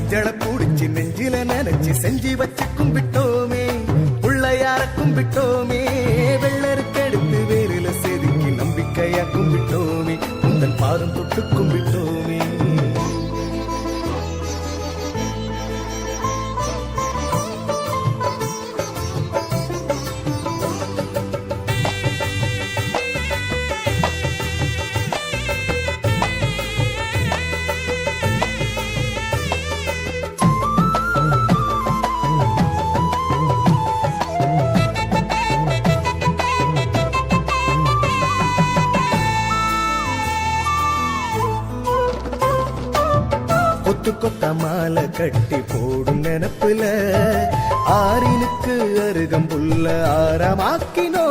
மஞ்சள பூடிச்சு நெஞ்சில நினைச்சு செஞ்சு வச்சு கும்பிட்டோமே. பிள்ளையார கும்பிட்டோமே. வெள்ளருக்கெடுத்து வேறுல செதுக்கி நம்பிக்கையா கும்பிட்டோமே. உங்கள் பாதம் தொட்டு கும்பிட்டோமே. கட்டி போடும் நினப்புல ஆறினுக்கு அருகம்புல்ல ஆரமாக்கினோ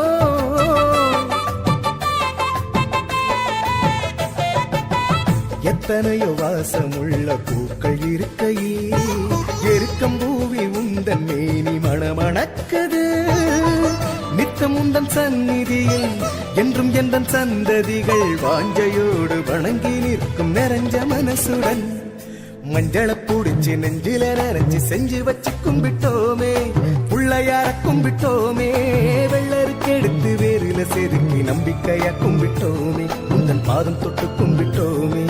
எத்தனையோ வாசமுள்ள பூக்கள் இருக்கையே எருக்கம் பூவி உந்தன் மேனி மணமணக்குது. நித்தம் உந்தன் சந்நிதியில் என்றும் எந்தன் சந்ததிகள் வாஞ்சையோடு வணங்கி நிற்கும் நிறைஞ்ச மனசுடன் மஞ்சள நினைச்சு நெஞ்சில நினைச்சு செஞ்சு வச்சு கும்பிட்டோமே. புள்ளையார கும்பிட்டோமே. வெள்ளருக்கு எடுத்து வேறில செதுக்கி நம்பிக்கையா கும்பிட்டோமே. உந்தன் பாதம் தொட்டு கும்பிட்டோமே.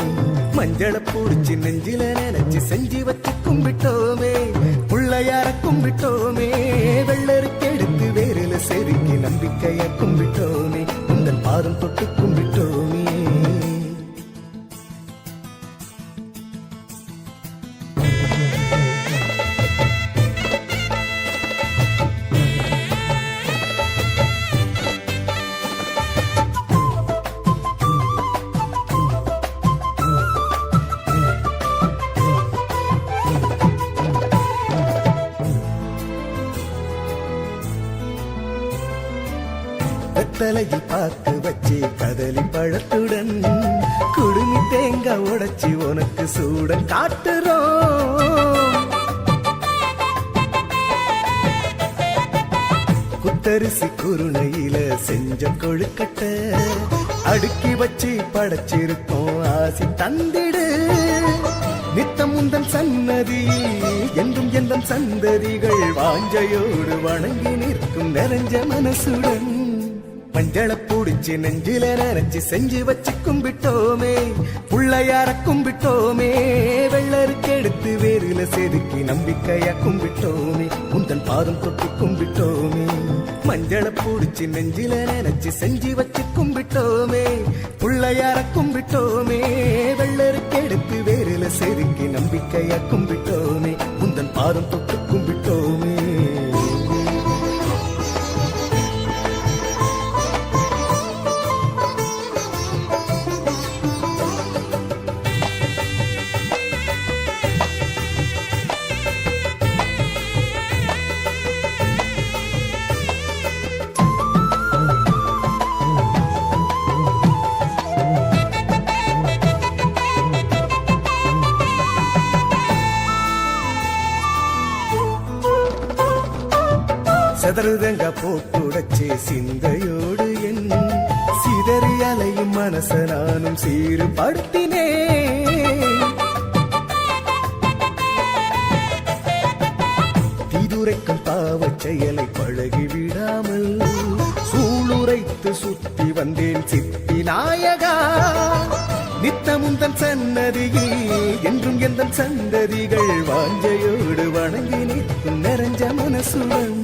மஞ்சளை பூடிச்சு நெஞ்சில நினைச்சு செஞ்சு வச்சு கும்பிட்டோமே. புள்ளையார கும்பிட்டோமே. வெள்ளருக்கு எடுத்து வேறில செதுக்கி நம்பிக்கையா கும்பிட்டோமே. உந்தன் பாதம் தொட்டு கும்பிட்டோமே. உனக்கு காட்டுறோம். குத்தரிசி குருணையில செஞ்ச கொழுக்கட்ட அடுக்கி வச்சு படைச்சிருக்கோம் ஆசி தந்திடு. நித்தம் உந்தன் சன்னதி என்றும் எந்தன் சந்ததிகள் வாஞ்சையோடு வணங்கி நிற்கும் நிறைஞ்ச மனசுடன். மஞ்சள பூடிச்சு நெஞ்சில நினைச்சு செஞ்சு வச்சு கும்பிட்டோமே. புள்ளையார கும்பிட்டோமே வெள்ளருக்கு எடுத்து வேறுல செதுக்கி நம்பிக்கையா கும்பிட்டோமே. உந்தன் பாதம் தொட்டு கும்பிட்டோமே. மஞ்சள பூடிச்சு நெஞ்சில நினைச்சு செஞ்சு வச்சு கும்பிட்டோமே. புள்ளையார கும்பிட்டோமே வெள்ளருக்கு எடுத்து வேறுல செதுக்கி நம்பிக்கையா கும்பிட்டோமே. உந்தன் பாதம் தொட்டு கும்பிட்டோமே. செதறுதங்க போட்டுடச்சே சிந்தையோடு என் சிதறி அலையும் மனச நானும் சீறுபடுத்தினே திதுரைக்கும் பாவச் செயலை பழகி விடாமல் சூளுரைத்து சுத்தி வந்தேன் சித்தி நாயகா. நித்தமுந்தன் சன்னதியில் என்றும் எந்த சந்ததிகள் வாஞ்சையோடு வணங்கி நிற்கும் நிறைஞ்ச மனசுடன்.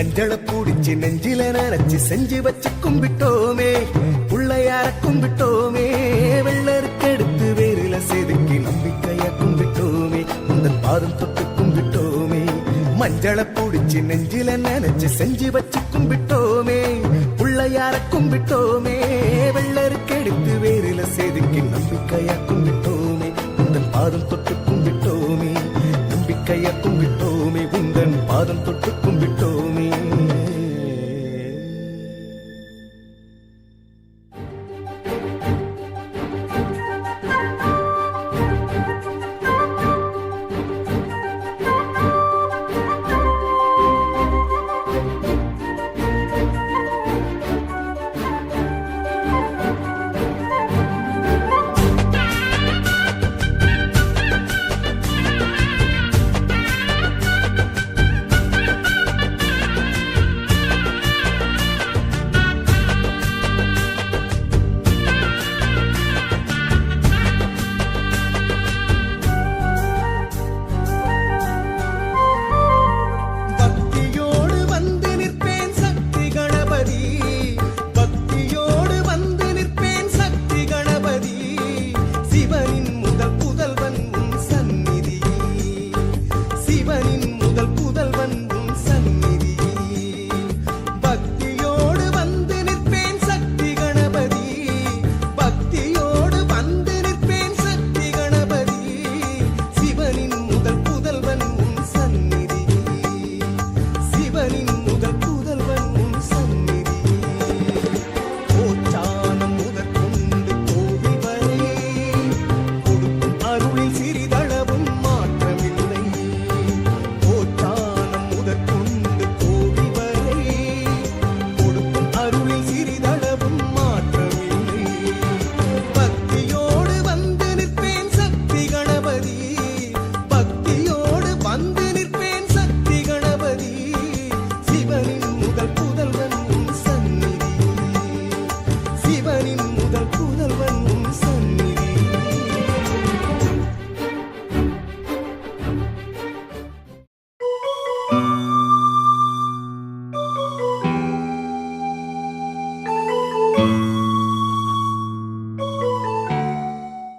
மஞ்சள பூடிச்சு நெஞ்சில நினைச்சு செஞ்சு வச்சு கும்பிட்டோமே புள்ளையார கும்பிட்டோமே வெள்ளருக்கு எடுத்து வேறில செதுக்கி நம்பிக்கைய கும்பிட்டோமே உந்தன் பாதம் தொட்டு கும்பிட்டோமே மஞ்சள பூடிச்சு நெஞ்சில நினைச்சு செஞ்சு வச்சு கும்பிட்டோமே புள்ளையார கும்பிட்டோமே வெள்ளருக்கு எடுத்து வேறில செதுக்கி நம்பிக்கையா கும்பிட்டோமே உந்தன் பாதம் தொட்டு கும்பிட்டோமே நம்பிக்கையா கும்பிட்டோம். பாதம் தொட்டு கும்பிட்டோமே